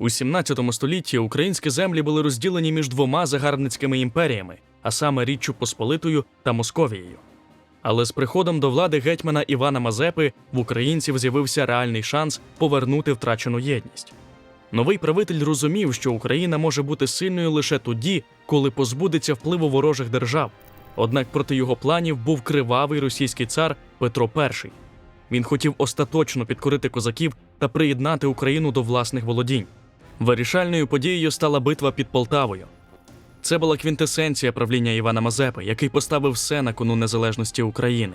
У 17 столітті українські землі були розділені між двома загарбницькими імперіями, а саме Річчю Посполитою та Московією. Але з приходом до влади гетьмана Івана Мазепи в українців з'явився реальний шанс повернути втрачену єдність. Новий правитель розумів, що Україна може бути сильною лише тоді, коли позбудеться впливу ворожих держав. Однак проти його планів був кривавий російський цар Петро І. Він хотів остаточно підкорити козаків та приєднати Україну до власних володінь. Вирішальною подією стала битва під Полтавою. Це була квінтесенція правління Івана Мазепи, який поставив все на кону незалежності України.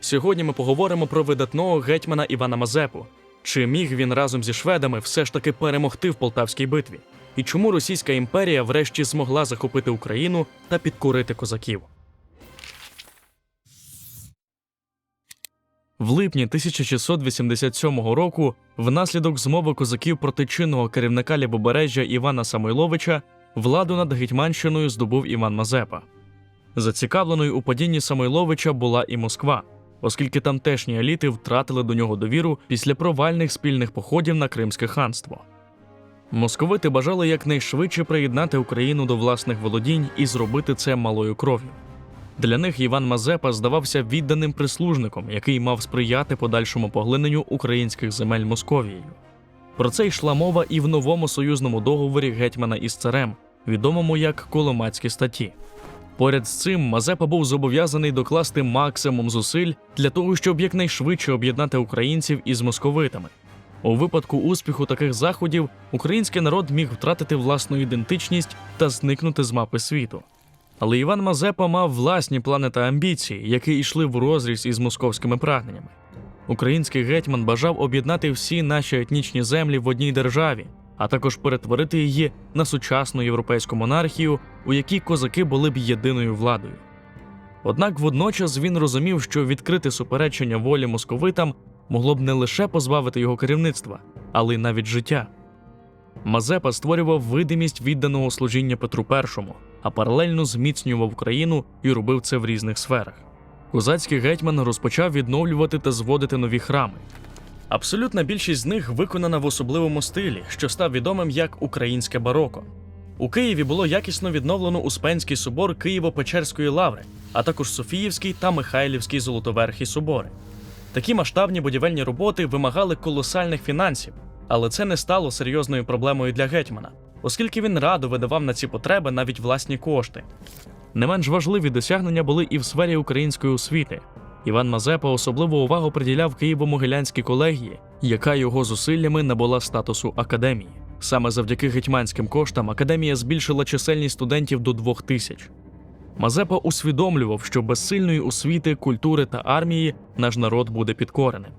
Сьогодні ми поговоримо про видатного гетьмана Івана Мазепу. Чи міг він разом зі шведами все ж таки перемогти в Полтавській битві? І чому Російська імперія врешті змогла захопити Україну та підкорити козаків? В липні 1687 року, внаслідок змови козаків проти чинного керівника лівобережжя Івана Самойловича, владу над Гетьманщиною здобув Іван Мазепа. Зацікавленою у падінні Самойловича була і Москва, оскільки тамтешні еліти втратили до нього довіру після провальних спільних походів на Кримське ханство. Московити бажали якнайшвидше приєднати Україну до власних володінь і зробити це малою кров'ю. Для них Іван Мазепа здавався відданим прислужником, який мав сприяти подальшому поглиненню українських земель Московією. Про це йшла мова і в новому союзному договорі гетьмана із царем, відомому як Коломацькі статті. Поряд з цим Мазепа був зобов'язаний докласти максимум зусиль для того, щоб якнайшвидше об'єднати українців із московитами. У випадку успіху таких заходів український народ міг втратити власну ідентичність та зникнути з мапи світу. Але Іван Мазепа мав власні плани та амбіції, які йшли в розріз із московськими прагненнями. Український гетьман бажав об'єднати всі наші етнічні землі в одній державі, а також перетворити її на сучасну європейську монархію, у якій козаки були б єдиною владою. Однак водночас він розумів, що відкрите суперечення волі московитам могло б не лише позбавити його керівництва, але й навіть життя. Мазепа створював видимість відданого служіння Петру І, а паралельно зміцнював Україну і робив це в різних сферах. Козацький гетьман розпочав відновлювати та зводити нові храми. Абсолютна більшість з них виконана в особливому стилі, що став відомим як українське бароко. У Києві було якісно відновлено Успенський собор Києво-Печерської лаври, а також Софіївський та Михайлівський Золотоверхий собори. Такі масштабні будівельні роботи вимагали колосальних фінансів, але це не стало серйозною проблемою для гетьмана, оскільки він радо видавав на ці потреби навіть власні кошти. Не менш важливі досягнення були і в сфері української освіти. Іван Мазепа особливу увагу приділяв Києво-Могилянській колегії, яка його зусиллями набула статусу академії. Саме завдяки гетьманським коштам академія збільшила чисельність студентів до двох тисяч. Мазепа усвідомлював, що без сильної освіти, культури та армії наш народ буде підкореним.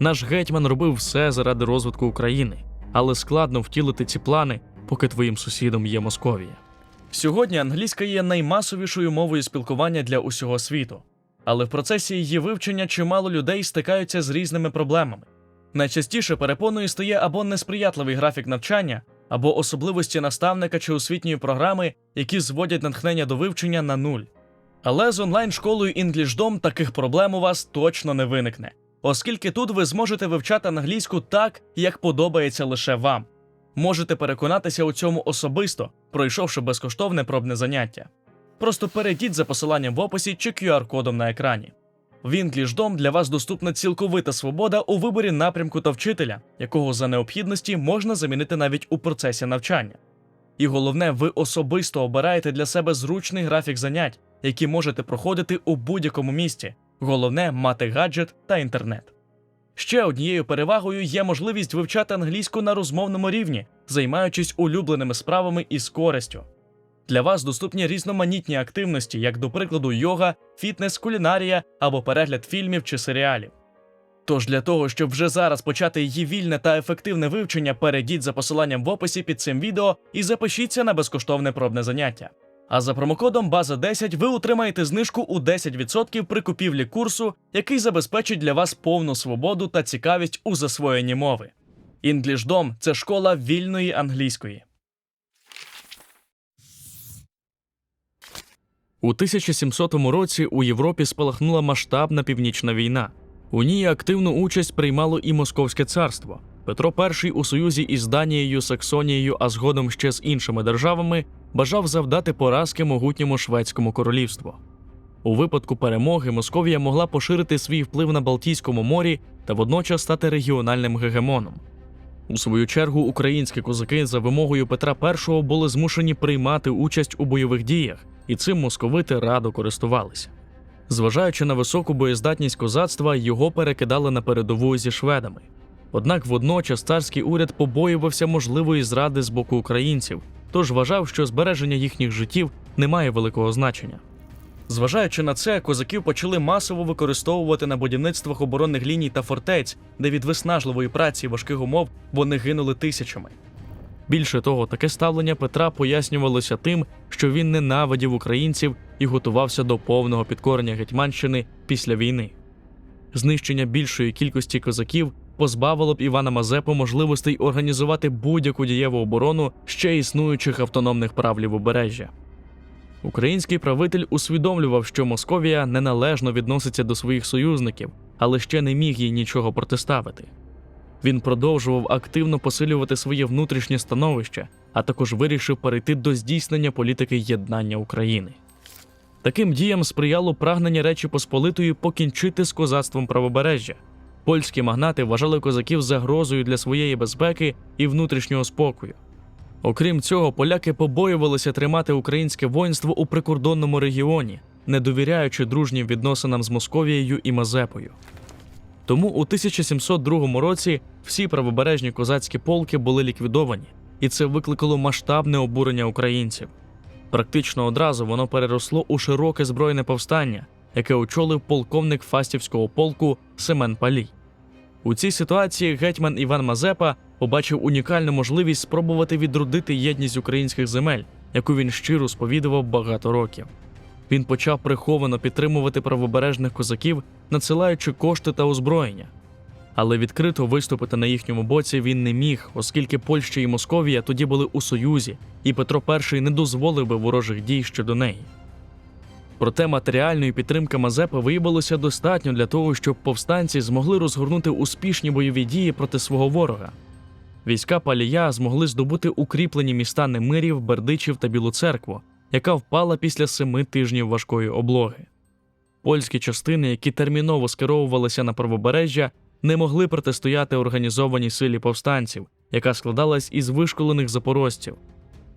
Наш гетьман робив все заради розвитку України, але складно втілити ці плани, поки твоїм сусідом є Московія. Сьогодні англійська є наймасовішою мовою спілкування для усього світу, але в процесі її вивчення чимало людей стикаються з різними проблемами. Найчастіше перепоною стає або несприятливий графік навчання, або особливості наставника чи освітньої програми, які зводять натхнення до вивчення на нуль. Але з онлайн-школою EnglishDom таких проблем у вас точно не виникне, оскільки тут ви зможете вивчати англійську так, як подобається лише вам. Можете переконатися у цьому особисто, пройшовши безкоштовне пробне заняття. Просто перейдіть за посиланням в описі чи QR-кодом на екрані. В EnglishDom для вас доступна цілковита свобода у виборі напрямку та вчителя, якого за необхідності можна замінити навіть у процесі навчання. І головне, ви особисто обираєте для себе зручний графік занять, які можете проходити у будь-якому місці. Головне мати гаджет та інтернет. Ще однією перевагою є можливість вивчати англійську на розмовному рівні, займаючись улюбленими справами із користю. Для вас доступні різноманітні активності, як до прикладу, йога, фітнес, кулінарія або перегляд фільмів чи серіалів. Тож для того, щоб вже зараз почати її вільне та ефективне вивчення, перейдіть за посиланням в описі під цим відео і запишіться на безкоштовне пробне заняття. А за промокодом база 10 ви отримаєте знижку у 10% при купівлі курсу, який забезпечить для вас повну свободу та цікавість у засвоєнні мови. EnglishDom – це школа вільної англійської. У 1700 році у Європі спалахнула масштабна північна війна. У ній активну участь приймало і Московське царство. Петро І у союзі із Данією, Саксонією, а згодом ще з іншими державами бажав завдати поразки могутньому шведському королівству. У випадку перемоги Московія могла поширити свій вплив на Балтійському морі та водночас стати регіональним гегемоном. У свою чергу українські козаки за вимогою Петра І були змушені приймати участь у бойових діях, і цим московити радо користувалися. Зважаючи на високу боєздатність козацтва, його перекидали на передову зі шведами. Однак водночас царський уряд побоювався можливої зради з боку українців, тож вважав, що збереження їхніх життів не має великого значення. Зважаючи на це, козаків почали масово використовувати на будівництвах оборонних ліній та фортець, де від виснажливої праці і важких умов вони гинули тисячами. Більше того, таке ставлення Петра пояснювалося тим, що він ненавидів українців і готувався до повного підкорення Гетьманщини після війни. Знищення більшої кількості козаків позбавило б Івана Мазепу можливостей організувати будь-яку дієву оборону ще існуючих автономних прав лівобережжя. Український правитель усвідомлював, що Московія неналежно відноситься до своїх союзників, але ще не міг їй нічого протиставити. Він продовжував активно посилювати своє внутрішнє становище, а також вирішив перейти до здійснення політики єднання України. Таким діям сприяло прагнення Речі Посполитої покінчити з козацтвом правобережжя. Польські магнати вважали козаків загрозою для своєї безпеки і внутрішнього спокою. Окрім цього, поляки побоювалися тримати українське воїнство у прикордонному регіоні, не довіряючи дружнім відносинам з Московією і Мазепою. Тому у 1702 році всі правобережні козацькі полки були ліквідовані, і це викликало масштабне обурення українців. Практично одразу воно переросло у широке збройне повстання, яке очолив полковник Фастівського полку Семен Палій. У цій ситуації гетьман Іван Мазепа побачив унікальну можливість спробувати відродити єдність українських земель, яку він щиро сповідував багато років. Він почав приховано підтримувати правобережних козаків, надсилаючи кошти та озброєння. Але відкрито виступити на їхньому боці він не міг, оскільки Польща і Московія тоді були у союзі, і Петро І не дозволив би ворожих дій щодо неї. Проте матеріальної підтримки Мазепи виявилося достатньо для того, щоб повстанці змогли розгорнути успішні бойові дії проти свого ворога. Війська Палія змогли здобути укріплені міста Немирів, Бердичів та Білу церкву, яка впала після семи тижнів важкої облоги. Польські частини, які терміново скеровувалися на правобережжя, не могли протистояти організованій силі повстанців, яка складалась із вишколених запорожців.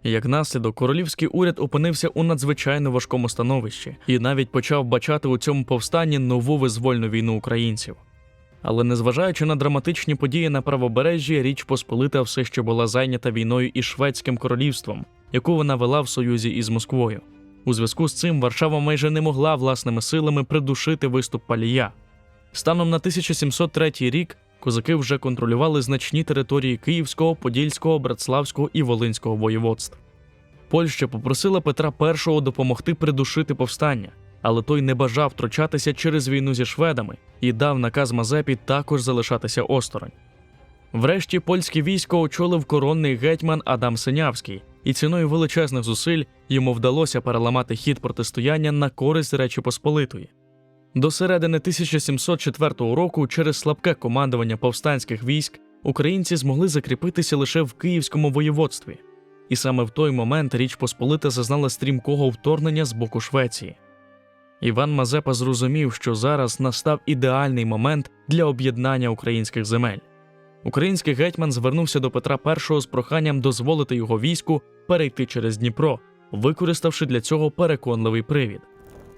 Як наслідок, королівський уряд опинився у надзвичайно важкому становищі і навіть почав бачати у цьому повстанні нову визвольну війну українців. Але незважаючи на драматичні події на правобережжі, Річ Посполита все ще була зайнята війною із Шведським королівством, яку вона вела в союзі із Москвою. У зв'язку з цим Варшава майже не могла власними силами придушити виступ палія. Станом на 1703 рік козаки вже контролювали значні території Київського, Подільського, Братславського і Волинського воєводств. Польща попросила Петра І допомогти придушити повстання, але той не бажав втручатися через війну зі шведами і дав наказ Мазепі також залишатися осторонь. Врешті польське військо очолив коронний гетьман Адам Синявський, і ціною величезних зусиль йому вдалося переламати хід протистояння на користь Речі Посполитої. До середини 1704 року через слабке командування повстанських військ українці змогли закріпитися лише в Київському воєводстві, і саме в той момент Річ Посполита зазнала стрімкого вторгнення з боку Швеції. Іван Мазепа зрозумів, що зараз настав ідеальний момент для об'єднання українських земель. Український гетьман звернувся до Петра І з проханням дозволити його війську перейти через Дніпро, використавши для цього переконливий привід.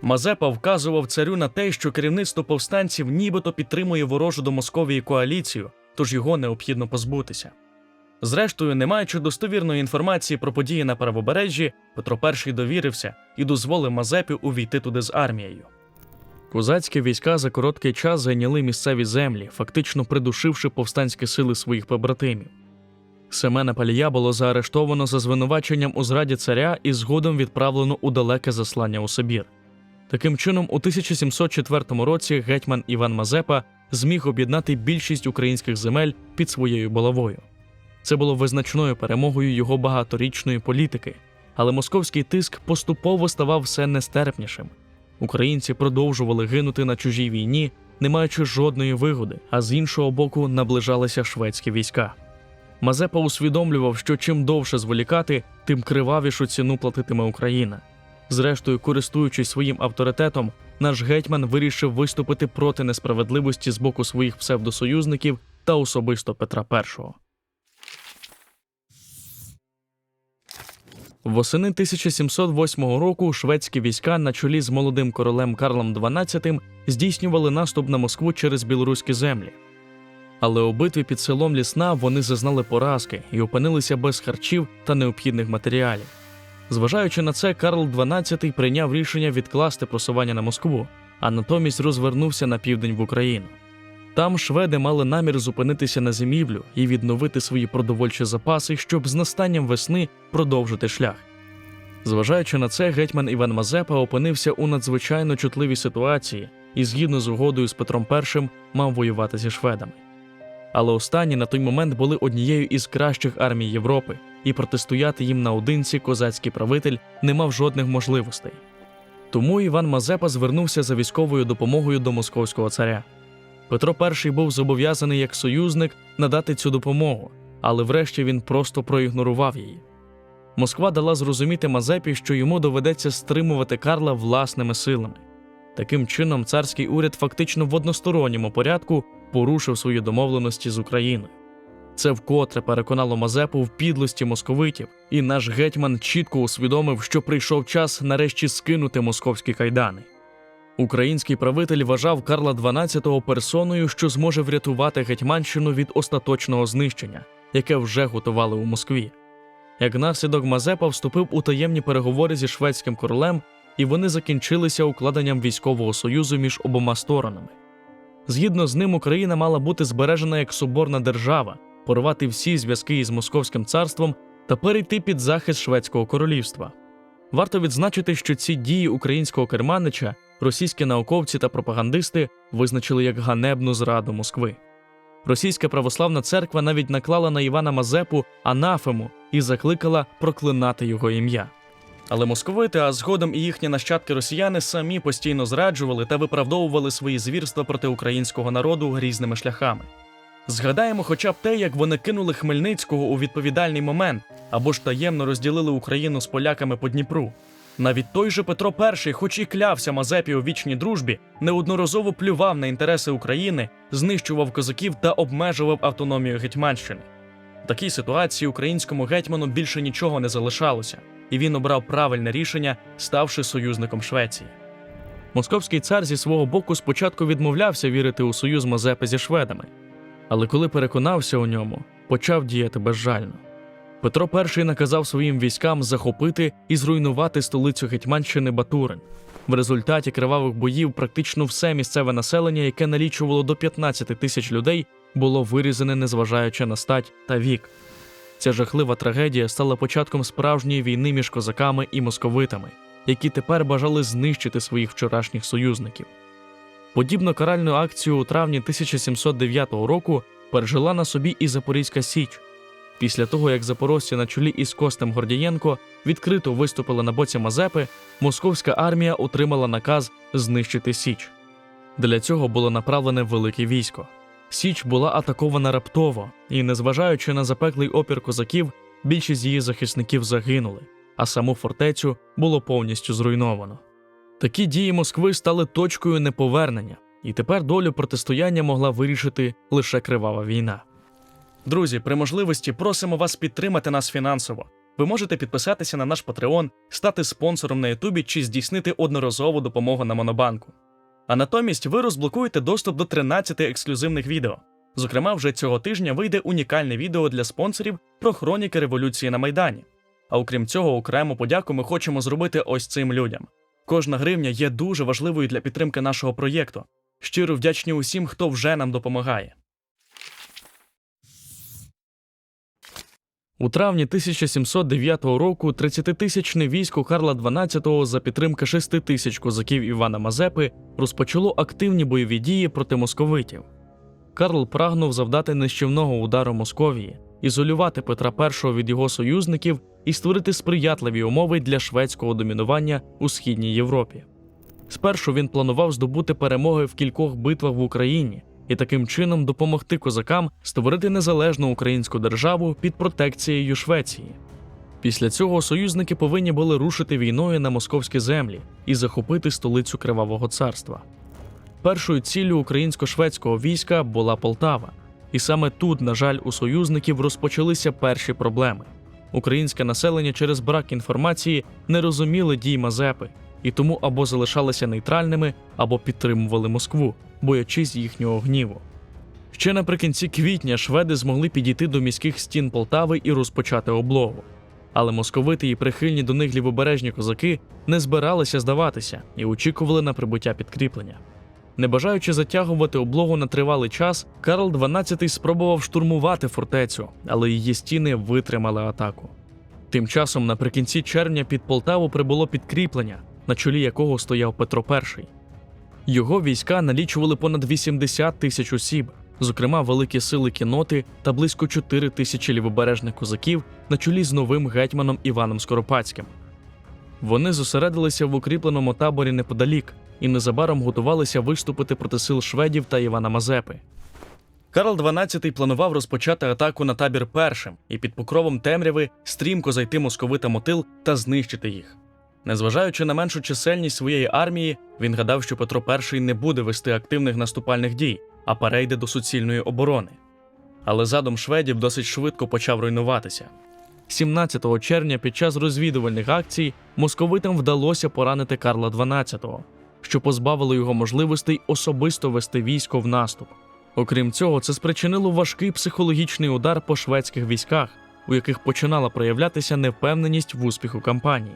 Мазепа вказував царю на те, що керівництво повстанців нібито підтримує ворожу до Московії коаліцію, тож його необхідно позбутися. Зрештою, не маючи достовірної інформації про події на правобережжі, Петро І довірився і дозволив Мазепі увійти туди з армією. Козацькі війська за короткий час зайняли місцеві землі, фактично придушивши повстанські сили своїх побратимів. Семена Палія було заарештовано за звинуваченням у зраді царя і згодом відправлено у далеке заслання у Сибір. Таким чином, у 1704 році гетьман Іван Мазепа зміг об'єднати більшість українських земель під своєю булавою. Це було визначною перемогою його багаторічної політики, але московський тиск поступово ставав все нестерпнішим. Українці продовжували гинути на чужій війні, не маючи жодної вигоди, а з іншого боку наближалися шведські війська. Мазепа усвідомлював, що чим довше зволікати, тим кривавішу ціну платитиме Україна. Зрештою, користуючись своїм авторитетом, наш гетьман вирішив виступити проти несправедливості з боку своїх псевдосоюзників та особисто Петра І. Восени 1708 року шведські війська на чолі з молодим королем Карлом XII здійснювали наступ на Москву через білоруські землі. Але у битві під селом Лісна вони зазнали поразки і опинилися без харчів та необхідних матеріалів. Зважаючи на це, Карл XII прийняв рішення відкласти просування на Москву, а натомість розвернувся на південь в Україну. Там шведи мали намір зупинитися на зимівлю і відновити свої продовольчі запаси, щоб з настанням весни продовжити шлях. Зважаючи на це, гетьман Іван Мазепа опинився у надзвичайно чутливій ситуації і, згідно з угодою з Петром І, мав воювати зі шведами. Але останні на той момент були однією із кращих армій Європи, і протистояти їм наодинці козацький правитель не мав жодних можливостей. Тому Іван Мазепа звернувся за військовою допомогою до московського царя. Петро І був зобов'язаний як союзник надати цю допомогу, але врешті він просто проігнорував її. Москва дала зрозуміти Мазепі, що йому доведеться стримувати Карла власними силами. Таким чином, царський уряд фактично в односторонньому порядку порушив свої домовленості з Україною. Це вкотре переконало Мазепу в підлості московитів, і наш гетьман чітко усвідомив, що прийшов час нарешті скинути московські кайдани. Український правитель вважав Карла XII персоною, що зможе врятувати Гетьманщину від остаточного знищення, яке вже готували у Москві. Як наслідок Мазепа вступив у таємні переговори зі шведським королем, і вони закінчилися укладенням військового союзу між обома сторонами. Згідно з ним, Україна мала бути збережена як соборна держава, порвати всі зв'язки із Московським царством та перейти під захист шведського королівства. Варто відзначити, що ці дії українського керманича російські науковці та пропагандисти визначили як ганебну зраду Москви. Російська православна церква навіть наклала на Івана Мазепу анафему і закликала проклинати його ім'я. Але московити, а згодом і їхні нащадки росіяни самі постійно зраджували та виправдовували свої звірства проти українського народу різними шляхами. Згадаємо хоча б те, як вони кинули Хмельницького у відповідальний момент або ж таємно розділили Україну з поляками по Дніпру. Навіть той же Петро І, хоч і клявся Мазепі у вічній дружбі, неодноразово плював на інтереси України, знищував козаків та обмежував автономію Гетьманщини. В такій ситуації українському гетьману більше нічого не залишалося, і він обрав правильне рішення, ставши союзником Швеції. Московський цар зі свого боку спочатку відмовлявся вірити у союз Мазепи зі шведами, але коли переконався у ньому, почав діяти безжально. Петро І наказав своїм військам захопити і зруйнувати столицю Гетьманщини Батурин. В результаті кривавих боїв практично все місцеве населення, яке налічувало до 15 тисяч людей, було вирізане, незважаючи на стать та вік. Ця жахлива трагедія стала початком справжньої війни між козаками і московитами, які тепер бажали знищити своїх вчорашніх союзників. Подібну каральну акцію у травні 1709 року пережила на собі і Запорізька Січ. Після того, як запорожці на чолі із Костем Гордієнко відкрито виступили на боці Мазепи, московська армія отримала наказ знищити Січ. Для цього було направлене велике військо. Січ була атакована раптово, і, незважаючи на запеклий опір козаків, більшість її захисників загинули, а саму фортецю було повністю зруйновано. Такі дії Москви стали точкою неповернення, і тепер долю протистояння могла вирішити лише кривава війна. Друзі, при можливості просимо вас підтримати нас фінансово. Ви можете підписатися на наш Patreon, стати спонсором на Ютубі чи здійснити одноразову допомогу на Монобанку. А натомість ви розблокуєте доступ до 13 ексклюзивних відео. Зокрема, вже цього тижня вийде унікальне відео для спонсорів про хроніки революції на Майдані. А окрім цього, окрему подяку ми хочемо зробити ось цим людям. Кожна гривня є дуже важливою для підтримки нашого проєкту. Щиро вдячні усім, хто вже нам допомагає. У травні 1709 року 30-тисячне військо Карла XII за підтримки 6 тисяч козаків Івана Мазепи розпочало активні бойові дії проти московитів. Карл прагнув завдати нищівного удару Московії, ізолювати Петра І від його союзників і створити сприятливі умови для шведського домінування у східній Європі. Спершу він планував здобути перемоги в кількох битвах в Україні і таким чином допомогти козакам створити незалежну українську державу під протекцією Швеції. Після цього союзники повинні були рушити війною на московські землі і захопити столицю Кривавого царства. Першою ціллю українсько-шведського війська була Полтава, і саме тут, на жаль, у союзників розпочалися перші проблеми. Українське населення через брак інформації не розуміли дій Мазепи, і тому або залишалися нейтральними, або підтримували Москву, боячись їхнього гніву. Ще наприкінці квітня шведи змогли підійти до міських стін Полтави і розпочати облогу. Але московити і прихильні до них лівобережні козаки не збиралися здаватися і очікували на прибуття підкріплення. Не бажаючи затягувати облогу на тривалий час, Карл XII спробував штурмувати фортецю, але її стіни витримали атаку. Тим часом, наприкінці червня під Полтаву прибуло підкріплення, на чолі якого стояв Петро І. Його війська налічували понад 80 тисяч осіб, зокрема великі сили кіноти та близько 4 тисячі лівобережних козаків на чолі з новим гетьманом Іваном Скоропадським. Вони зосередилися в укріпленому таборі неподалік і незабаром готувалися виступити проти сил шведів та Івана Мазепи. Карл XII планував розпочати атаку на табір першим і під покровом темряви стрімко зайти московитам у тил та знищити їх. Незважаючи на меншу чисельність своєї армії, він гадав, що Петро І не буде вести активних наступальних дій, а перейде до суцільної оборони. Але задум шведів досить швидко почав руйнуватися. 17 червня під час розвідувальних акцій московитам вдалося поранити Карла XII, що позбавило його можливостей особисто вести військо в наступ. Окрім цього, це спричинило важкий психологічний удар по шведських військах, у яких починала проявлятися невпевненість в успіху кампанії.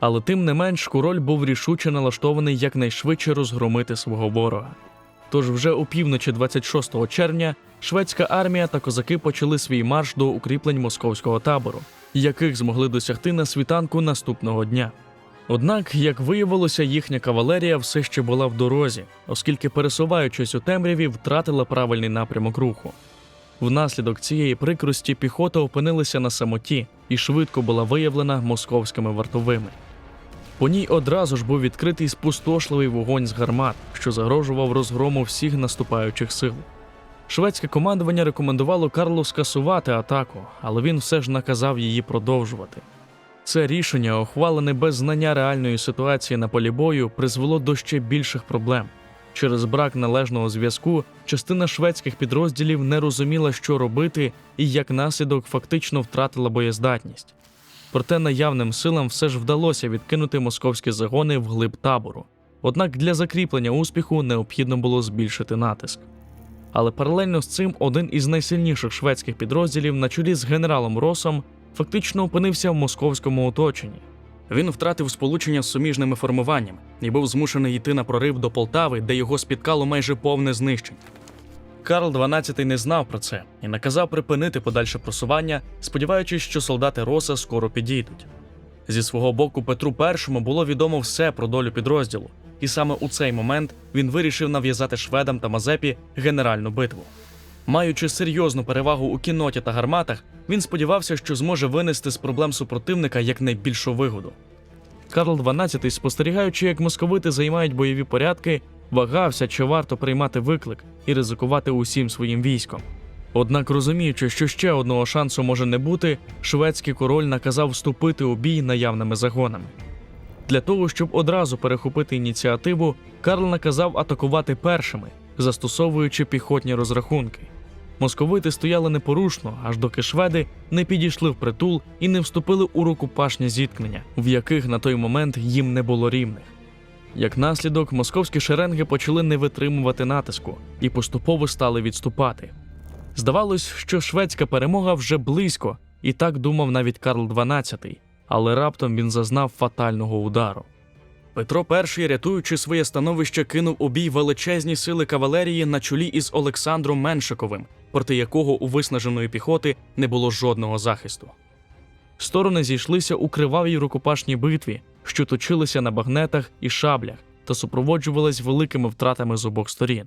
Але тим не менш король був рішуче налаштований якнайшвидше розгромити свого ворога. Тож вже опівночі 26 червня шведська армія та козаки почали свій марш до укріплень московського табору, яких змогли досягти на світанку наступного дня. Однак, як виявилося, їхня кавалерія все ще була в дорозі, оскільки, пересуваючись у темряві, втратила правильний напрямок руху. Внаслідок цієї прикрості піхота опинилася на самоті і швидко була виявлена московськими вартовими. По ній одразу ж був відкритий спустошливий вогонь з гармат, що загрожував розгрому всіх наступаючих сил. Шведське командування рекомендувало Карлу скасувати атаку, але він все ж наказав її продовжувати. Це рішення, ухвалене без знання реальної ситуації на полі бою, призвело до ще більших проблем. Через брак належного зв'язку частина шведських підрозділів не розуміла, що робити, і як наслідок фактично втратила боєздатність. Проте наявним силам все ж вдалося відкинути московські загони вглиб табору. Однак для закріплення успіху необхідно було збільшити натиск. Але паралельно з цим один із найсильніших шведських підрозділів на чолі з генералом Росом фактично опинився в московському оточенні. Він втратив сполучення з суміжними формуваннями і був змушений йти на прорив до Полтави, де його спіткало майже повне знищення. Карл XII не знав про це і наказав припинити подальше просування, сподіваючись, що солдати Роса скоро підійдуть. Зі свого боку, Петру І було відомо все про долю підрозділу, і саме у цей момент він вирішив нав'язати шведам та Мазепі генеральну битву. Маючи серйозну перевагу у кіноті та гарматах, він сподівався, що зможе винести з проблем супротивника якнайбільшу вигоду. Карл XII, спостерігаючи, як московити займають бойові порядки, вагався, чи варто приймати виклик і ризикувати усім своїм військом. Однак, розуміючи, що ще одного шансу може не бути, шведський король наказав вступити у бій наявними загонами. Для того, щоб одразу перехопити ініціативу, Карл наказав атакувати першими, застосовуючи піхотні розрахунки. Московити стояли непорушно, аж доки шведи не підійшли в притул і не вступили у рукопашні зіткнення, в яких на той момент їм не було рівних. Як наслідок, московські шеренги почали не витримувати натиску і поступово стали відступати. Здавалось, що шведська перемога вже близько, і так думав навіть Карл XII, але раптом він зазнав фатального удару. Петро І, рятуючи своє становище, кинув у бій величезні сили кавалерії на чолі із Олександром Меншиковим, проти якого у виснаженої піхоти не було жодного захисту. Сторони зійшлися у кривавій рукопашній битві, що точилися на багнетах і шаблях та супроводжувались великими втратами з обох сторін.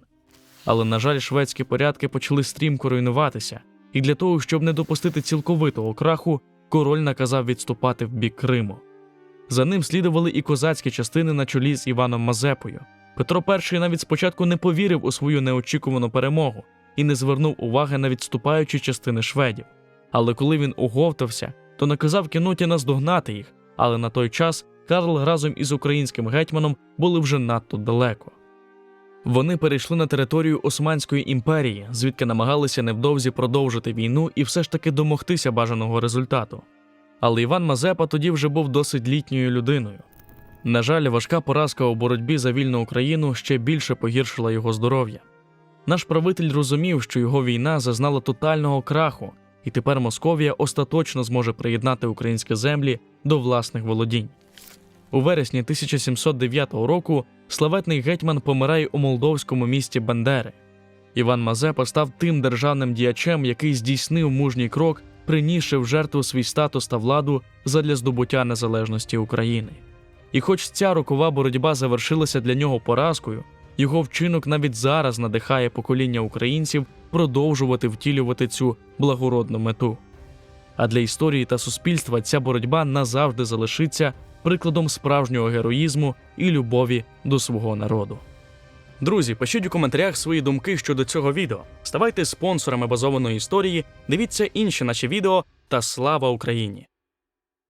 Але, на жаль, шведські порядки почали стрімко руйнуватися, і для того, щоб не допустити цілковитого краху, король наказав відступати в бік Криму. За ним слідували і козацькі частини на чолі з Іваном Мазепою. Петро І навіть спочатку не повірив у свою неочікувану перемогу і не звернув уваги на відступаючі частини шведів. Але коли він оговтався, то наказав кіноті наздогнати їх, але на той час Карл разом із українським гетьманом були вже надто далеко. Вони перейшли на територію Османської імперії, звідки намагалися невдовзі продовжити війну і все ж таки домогтися бажаного результату. Але Іван Мазепа тоді вже був досить літньою людиною. На жаль, важка поразка у боротьбі за вільну Україну ще більше погіршила його здоров'я. Наш правитель розумів, що його війна зазнала тотального краху, і тепер Московія остаточно зможе приєднати українські землі до власних володінь. У вересні 1709 року славетний гетьман помирає у молдовському місті Бандери. Іван Мазепа став тим державним діячем, який здійснив мужній крок, принісши в жертву свій статус та владу задля здобуття незалежності України. І хоч ця рокова боротьба завершилася для нього поразкою, його вчинок навіть зараз надихає покоління українців продовжувати втілювати цю благородну мету. А для історії та суспільства ця боротьба назавжди залишиться прикладом справжнього героїзму і любові до свого народу. Друзі, пишіть у коментарях свої думки щодо цього відео. Ставайте спонсорами базованої історії, дивіться інші наші відео та слава Україні!